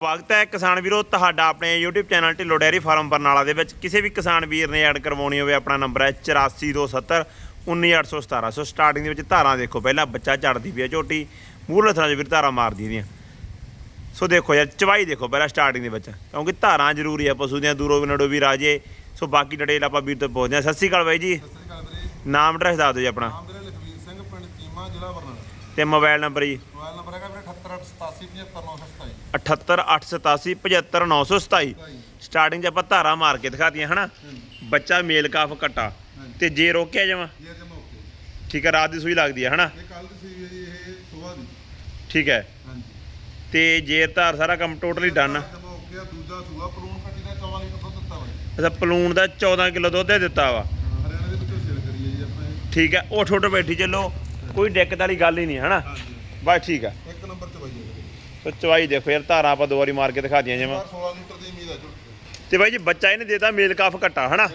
ਸਵਾਗਤ ਹੈ ਕਿਸਾਨ ਵੀਰੋ ਤੁਹਾਡਾ ਆਪਣੇ YouTube channel Dhillon dairy farm Barnala ਦੇ ਵਿੱਚ। ਕਿਸੇ ਵੀ ਕਿਸਾਨ ਵੀਰ ਨੇ ਐਡ ਕਰਵਾਉਣੀ ਹੋਵੇ ਆਪਣਾ ਨੰਬਰ ਹੈ 8427 19817 ਸੋ ਸਟਾਰਟਿੰਗ ਦੇ ਵਿੱਚ ਧਾਰਾਂ ਦੇਖੋ ਪਹਿਲਾਂ ਬੱਚਾ ਝੜਦੀ ਪਈ ਹੈ ਝੋਟੀ ਮੂਹਰਲੇ ਥਾਂ 'ਚ ਵੀਰ ਧਾਰਾਂ ਮਾਰਦੀ ਦੀਆਂ। ਸੋ ਦੇਖੋ ਯਾਰ ਚਵਾਈ ਦੇਖੋ ਪਹਿਲਾਂ ਸਟਾਰਟਿੰਗ ਦੇ ਵਿੱਚ ਕਿਉਂਕਿ ਧਾਰਾਂ ਜ਼ਰੂਰੀ ਆ ਪਸ਼ੂ ਦੀਆਂ ਦੂਰੋਂ ਵੀ ਨੜੋ ਵੀ ਰਾਜੇ। ਸੋ ਬਾਕੀ ਡਿਟੇਲ ਆਪਾਂ ਵੀਰ ਤੋਂ ਪੁੱਛਦੇ ਹਾਂ ਸਤਿ ਸ਼੍ਰੀ ਅਕਾਲ ਬਾਈ ਜੀ। ਸਤਿ ਸ੍ਰੀ ਅਕਾਲ ਵੀਰੇ। ਨਾਮ ਐਡਰੈਸ ਦੱਸ ਦਿਓ ਜੀ ਆਪਣਾ। ਨਾਮ ਵੀਰੇ ਲਖਵੀਰ ਸਿੰਘ ਪਿੰਡ ਚੀਮਾ ਜ਼ਿਲ੍ਹਾ ਬਰਨਾਲਾ। ਤੇ ਮੋਬਾਈਲ ਨੰਬਰ ਜੀ। ਮੋਬਾਈਲ ਨੰਬਰ ਹੈਗਾ ਵੀਰੇ 7887755927 788875927 ਸਟਾਰਟਿੰਗ 'ਚ ਆਪਾਂ ਧਾਰਾਂ ਮਾਰ ਕੇ ਦਿਖਾਤੀਆਂ ਹਨਾ? ਬੱਚਾ ਮੇਲ ਕਾਫ ਕੱਟਾ। ਤੇ ਜੇ ਰੋਕਿਆ ਜਾਵਾਂ? ਠੀਕ ਹੈ ਰਾਤ ਦੀ ਸੂਈ ਲੱਗਦੀ ਹੈ ਹਨਾ? ਜੀ ਠੀਕ ਹੈ। ਤੇ ਜੇਰ ਧਾਰ ਸਾਰਾ ਕੰਮ ਟੋਟਲੀ ਡਨ ਜਮ ਓਕੇ ਆ ਦੂਜਾ ਸੂਆ ਪਲੂਣ ਕੱਟੀ ਦਾ 14 ਲੀਟਰ ਦੁੱਧ ਦਿੱਤਾ ਬਾਈ ਅੱਛਾ ਪਲੂਣ ਦਾ 14 ਕਿਲੋ ਦੁੱਧ ਦੇ ਦਿੱਤਾ ਵਾ। ਜੀ। ਠੀਕ ਹੈ ਉਹ ਠੋਟ ਬੈਠੀ ਚੱਲੋ ਕੋਈ ਦਿੱਕਤ ਵਾਲੀ ਗੱਲ ਹੀ ਨਹੀਂ ਹਨਾ? ਬਸ ਠੀਕ ਆ। ਇੱਕ ਨੰਬਰ ਚ ਬਾਈ ਸੋ ਚਵਾਈ ਦੇਖੋ ਯਾਰ ਧਾਰਾਂ ਆਪਾਂ ਦੋ ਵਾਰੀ ਮਾਰ ਕੇ ਦਿਖਾ ਦੀਆਂ ਜਿਵੇਂ। 16 ਲੀਟਰ ਦੀ ਉਮੀਦ ਆ ਝੁੱਟ ਤੇ ਬਾਈ ਜੀ ਬੱਚਾ ਇਹਨੇ ਦੇਤਾ ਮੇਲ ਕਾਫ ਕੱਟਾ ਹਨਾ?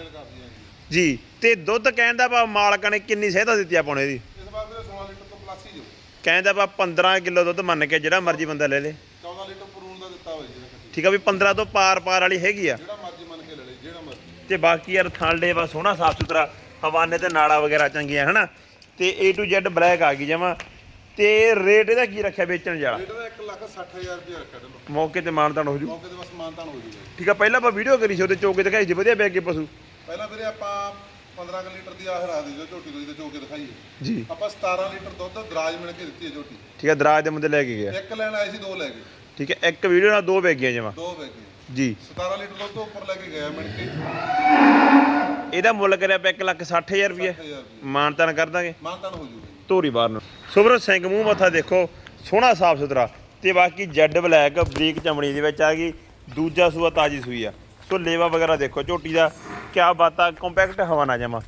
ਜੀ ਤੇ ਦੁੱਧ ਕਹਿਣ ਦਾ ਭਾ ਮਾਲਕਾਂ ਨੇ ਕਿੰਨੀ ਸਹਾਇਤਾ ਦਿੱਤੀ ਆਪਾਂ ਨੂੰ ਇਹਦੀ? ਇਸ ਵਾਰ ਵੀਰੇ 16 ਲੀਟਰ ਤੋਂ ਪਲੱਸ ਹੀ ਜੋ ਕਹਿੰਦਾ ਵਾ 15 ਕਿਲੋ ਦੁੱਧ ਮੰਨ ਕੇ ਜਿਹੜਾ ਮਰਜ਼ੀ ਬੰਦਾ ਲੈ ਲੇ। 14 ਲੀਟਰ ਪਲੂਣ ਦਾ ਦਿੱਤਾ ਬਾਈ ਜੀ ਠੀਕ ਆ ਵੀ 15 ਤੋਂ ਪਾਰ ਪਾਰ ਵਾਲੀ ਹੈਗੀ ਆ। ਜਿਹੜਾ ਮਰਜ਼ੀ ਮੰਨ ਕੇ ਲੈ ਲੈ ਜਿਹੜਾ ਮਰਜ਼ੀ। ਤੇ ਬਾਕੀ ਯਾਰ ਥਾਂਡੇ ਵਾ ਸੋਹਣਾ ਸਾਫ਼ ਸੁਥਰਾ ਹਵਾਨੇ ਤੇ ਨਾੜਾ ਵਗੈਰਾ ਚੰਗੀਆਂ ਹਨਾ? ਤੇ A to Z ਬਲੈਕ ਆ ਗਈ ਜਮਾ। ਤੇ ਰੇਟ ਇਹਦਾ ਕੀ ਰੱਖਿਆ ਵੇਚਣ ਵਾਲਾ? ਰੇਟ ਦਾ 1 ਲੱਖ 60000 ਰੁਪਏ ਰੱਖਿਆ ਤੈਨੂੰ। ਮੌਕੇ ਤੇ ਮਾਨਤਾਨ ਹੋ ਜੂ। ਮੌਕੇ ਤੇ ਬਸ ਮਾਨਤਾਨ ਹੋ ਜੂਗਾ ਠੀਕ ਆ ਪਹਿਲਾਂ ਆਪਾਂ ਵੀਡੀਓ ਕਰੀ ਸੀ ਉਹਦੇ ਚੋਕੇ ਦਿਖਾਈ ਸੀ ਵਧੀਆ ਬੈਗ ਕੇ ਪਸ਼ੂ। ਪਹਿਲਾਂ ਵੀਰੇ ਆਪਾਂ 15 ਕੁ ਲੀਟਰ ਦੀ ਆਹ ਰਾਦੀ ਜੋ ਝੋਟੀ ਤੋਂ ਜਿਹਦੇ ਚੋ ਕੇ ਦਿਖਾਈਏ ਜੀ। ਆਪਾਂ 17 ਲੀਟਰ ਦੁੱਧ ਦਰਾਜ ਮਿਲ ਕੇ ਦਿੱਤੀ ਹੈ ਝੋਟੀ। ਠੀਕ ਆ ਦਰਾਜ ਦੇ ਮੁੰਡੇ ਲੈ ਕੇ ਗਿਆ। ਇੱਕ ਲੈਣ ਆਏ ਸੀ ਦੋ ਲੈ ਗਏ। ਠੀਕ ਹੈ ਇੱਕ ਵੀਡੀਓ ਨਾਲ ਦੋ ਬੈਗ ਗਈਆਂ ਜਮਾ। ਦੋ ਗਏ ਜੀ। 17 ਲੀਟਰ ਦੁੱਧ ਤੋਂ ਉੱਪਰ ਲੈ ਕੇ ਗਿਆ ਮਿਲ ਕੇ। ਇਹਦਾ ਮੁੱਲ ਕਰਿਆ ਆਪਾਂ 1 ਲੱਖ 60000 ਰੁਪਏ 1000 ਰੁਪਏ ਮਾਨਤਾਨ ਕਰ ਦਾਂਗੇ। ਮਾਨਤਾਨ ਹੋ ਜੂਗਾ ਧੋਰੀ ਬਾਹਰ ਨੂੰ। ਸੁਬਰ ਸਿੰਘ, ਮੂੰਹ ਮੱਥਾ ਦੇਖੋ, ਸੋਹਣਾ ਸਾਫ਼ ਸੁਥਰਾ। ਤੇ ਬਾਕੀ ਜੈਡ ਬਲੈਕ, ਬਰੀਕ ਚਮੜੀ ਦੇ ਵਿੱਚ ਆ ਗਈ। ਦੂਜਾ ਸੂਆ ਤਾਜੀ ਸੂਈ ਆ। ਸੋ ਲੇਵਾ ਵਗੈਰਾ ਦੇਖੋ, ਝੋਟੀ ਦਾ। ਕਿਆ ਬਾਤਾਂ ਕੰਪੈਕਟ ਹਵਾ ਨਾ ਜਮਾ।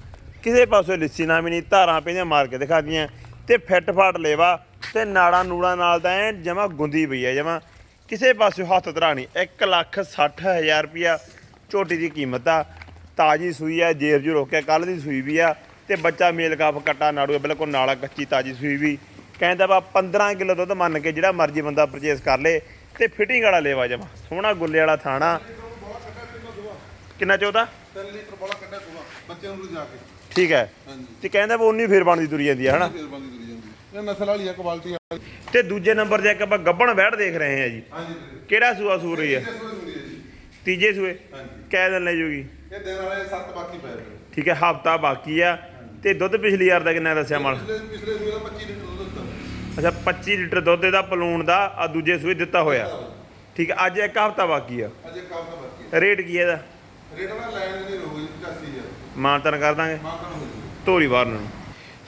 ਕਿਸੇ ਪਾਸੇ ਲਿੱਸੀ ਨਾ ਵੀ ਨਹੀਂ ਧਾਰਾਂ ਪੈਂਦੀਆਂ ਮਾਰ ਕੇ ਦਿਖਾਦੀਆਂ ਤੇ ਫਿੱਟ ਫਾਟ ਲੇਵਾ, ਤੇ ਨਾੜਾਂ ਨੂੜਾਂ ਨਾਲ ਤਾਂ ਐ ਜਮਾ ਗੁੰਦੀ ਪਈ ਆ ਜਮਾ। ਕਿਸੇ ਪਾਸੇ ਹੱਥ ਧਰਾ ਨਹੀਂ 1 ਲੱਖ 60 ਹਜ਼ਾਰ ਰੁਪਿਆ ਝੋਟੀ ਦੀ ਕੀਮਤ ਆ। ਤਾਜੀ ਸੂਈ ਆ, ਜੇਬ ਜੂ ਰੋਕਿਆ ਕੱਲ ਦੀ ਸੂਈ ਵੀ ਆ। ਤੇ ਬੱਚਾ ਮੇਲ ਕਾਫ ਕੱਟਾ ਨਾੜੂ ਬਿਲਕੁਲ ਨਾਲਾ ਕੱਚੀ ਤਾਜੀ ਸੂਈ ਵੀ। ਕਹਿੰਦਾ ਵਾ 15 ਕਿਲੋ ਦੁੱਧ ਮੰਨ ਕੇ ਜਿਹੜਾ ਮਰਜ਼ੀ ਬੰਦਾ ਪਰਚੇਸ ਕਰ ਲੇ ਤੇ ਫਿਟਿੰਗ ਵਾਲਾ ਲੇਵਾ ਜਮਾ ਸੋਹਣਾ ਗੁੱਲੇ ਵਾਲਾ ਥਾਣਾ। ਕਿੰਨਾ ਚੋਦਾ? 3 ਲੀਟਰ ਬੋਲਾ ਕੱਢਿਆ ਸੂਆ ਬੱਚਿਆਂ ਨੂੰ ਜਾ ਕੇ। ਠੀਕ ਹੈ। ਤੇ ਕਹਿੰਦਾ ਵਾ ਉਨੀ ਫੇਰ ਬਣਦੀ ਤੁਰੀ ਜਾਂਦੀ ਹੈ ਹਨਾ? ਫੇਰ ਬੰਦੀ ਤੁਰੀ ਜਾਂਦੀ ਇਹ ਨਸਲ ਵਾਲੀ ਆ ਕੁਆਲਿਟੀ ਵਾਲੀ ਤੇ ਦੂਜੇ ਨੰਬਰ ਤੇ ਇੱਕ ਆਪਾਂ ਗੱਬਣ ਬੈੜ ਦੇਖ ਰਹੇ ਹਾਂ ਜੀ। ਕਿਹੜਾ ਸੂਆ ਸੂਰ ਰਹੀ ਹੈ ਤੀਜੇ ਸੂਏ ਕਹਿ ਦਿਨ ਲੈ ਜੂਗੀ। ਇਹ ਦਿਨ ਵਾਲੇ 7 ਬਾਕੀ ਪਏ ਠੀਕ ਹੈ ਹਫਤਾ ਬਾਕੀ ਆ। ਤੇ ਦੁੱਧ ਪਿਛਲੀ ਵਾਰ ਦਾ ਕਿੰਨਾ ਦੱਸਿਆ ਮਾਲ? ਪਿਛਲੇ ਪਿਛਲੇ ਸੂਏ ਦਾ 25 ਲੀਟਰ ਦੁੱਧ ਦਿੱਤਾ। ਅੱਛਾ 25 ਲੀਟਰ ਦੁੱਧ ਇਹਦਾ ਪਲੂਣ ਦਾ ਆ ਦੂਜੇ ਸੂਏ ਦਿੱਤਾ ਹੋਇਆ। ਠੀਕ ਹੈ ਅੱਜ ਇੱਕ ਹਫਤਾ ਬਾਕੀ ਆ। ਅਜੇ ਕੰਮ ਤਾਂ ਬਾਕੀ ਰੇਟ ਕੀ ਹੈ ਇਹਦਾ? ਹੈ। ਰੇਟ ਨਾਲ ਲੈਣ ਦੇ ਰਹੋ ਜੀ 85000 ਮਾਨਤਨ ਕਰ ਦਾਂਗੇ। ਹੋ ਧੋਰੀ ਬਾਹਰ ਨੂੰ।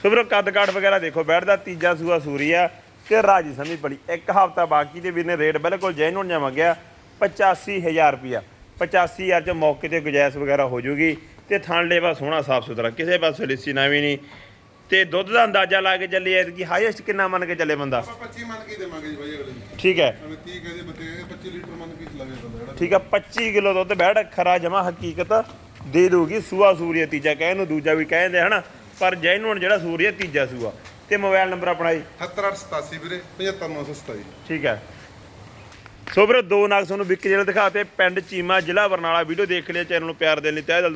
ਸੋ ਵੀਰੋ ਕੱਦ ਕਾਠ ਵਗੈਰਾ ਦੇਖੋ ਬੈਠਦਾ ਤੀਜਾ ਸੂਆ ਸੂਰੀ ਆ ਤੇ ਰਾਜੀ ਸਮੀ ਬੜੀ ਇੱਕ ਹਫਤਾ ਬਾਕੀ ਤੇ ਵੀਰ ਨੇ ਰੇਟ ਬਿਲਕੁਲ ਜੈਨੂਨ ਜਿਹਾ ਮੰਗਿਆ 85000 ਰੁਪਿਆ 85000 ਚ ਮੌਕੇ ਤੇ ਗੁਜਾਇਸ਼ ਵਗੈਰਾ ਹੋ ਜੂਗੀ। ਤੇ ਥਣ ਲੇਵਾ ਸੋਹਣਾ ਸਾਫ਼ ਸੁਥਰਾ। ਕਿਸੇ ਪਾਸੇ ਲਿੱਸੀ ਨਾ ਵੀ ਨਹੀਂ। ਤੇ ਦੁੱਧ ਦਾ ਅੰਦਾਜ਼ਾ ਲਾ ਕੇ ਚੱਲੀ ਐਤਕੀ ਹਾਈਐਸਟ ਕਿੰਨਾ ਮੰਨ ਕੇ ਚੱਲੇ ਬੰਦਾ? ਆਪਾਂ 25 ਮੰਨ ਕੇ ਹੀ ਦੇਵਾਂਗੇ ਜੀ ਬਾਈ ਅਗਲੇ ਨੂੰ। ਠੀਕ ਹੈ। ਐਵੇਂ 30 ਕਹਦੇ ਬੱਤੇ 25 ਲੀਟਰ ਮੰਨ ਕੇ ਹੀ ਲਵੇ ਬੰਦਾ ਜਿਹੜਾ। ਠੀਕ ਆ 25 ਕਿਲੋ ਦੁੱਧ ਬੈੜ ਖਰਾ ਜਮਾ ਹਕੀਕਤ ਦੇ ਦੂਗੀ ਸੂਆ ਸੂਰੀਆ ਤੀਜਾ ਕਹਿ ਨੂੰ ਦੂਜਾ ਵੀ ਕਹਿੰਦੇ ਹਨਾ ਪਰ ਜੈਨੂਨ ਜਿਹੜਾ ਸੂਰੀਆ ਤੀਜਾ ਸੂਆ। ਤੇ ਮੋਬਾਈਲ ਨੰਬਰ ਆਪਣਾ ਜੀ? 7887 ਵੀਰੇ 75927 ਠੀਕ ਹੈ। ਸੋ ਵੀਰੋ ਦੋ ਨਾਗ ਤੁਹਾਨੂੰ ਵਿਕ ਜਿਹੜੇ ਦਿਖਾਤੇ ਪਿੰਡ ਚੀਮਾ ਜ਼ਿਲ੍ਹਾ ਬਰਨਾਲਾ। ਵੀਡੀਓ ਦੇਖ ਲਿਆ ਚੈਨਲ ਨੂੰ ਪਿਆਰ ਦੇਣ ਲਈ ਤਹਿ ਦਿਲ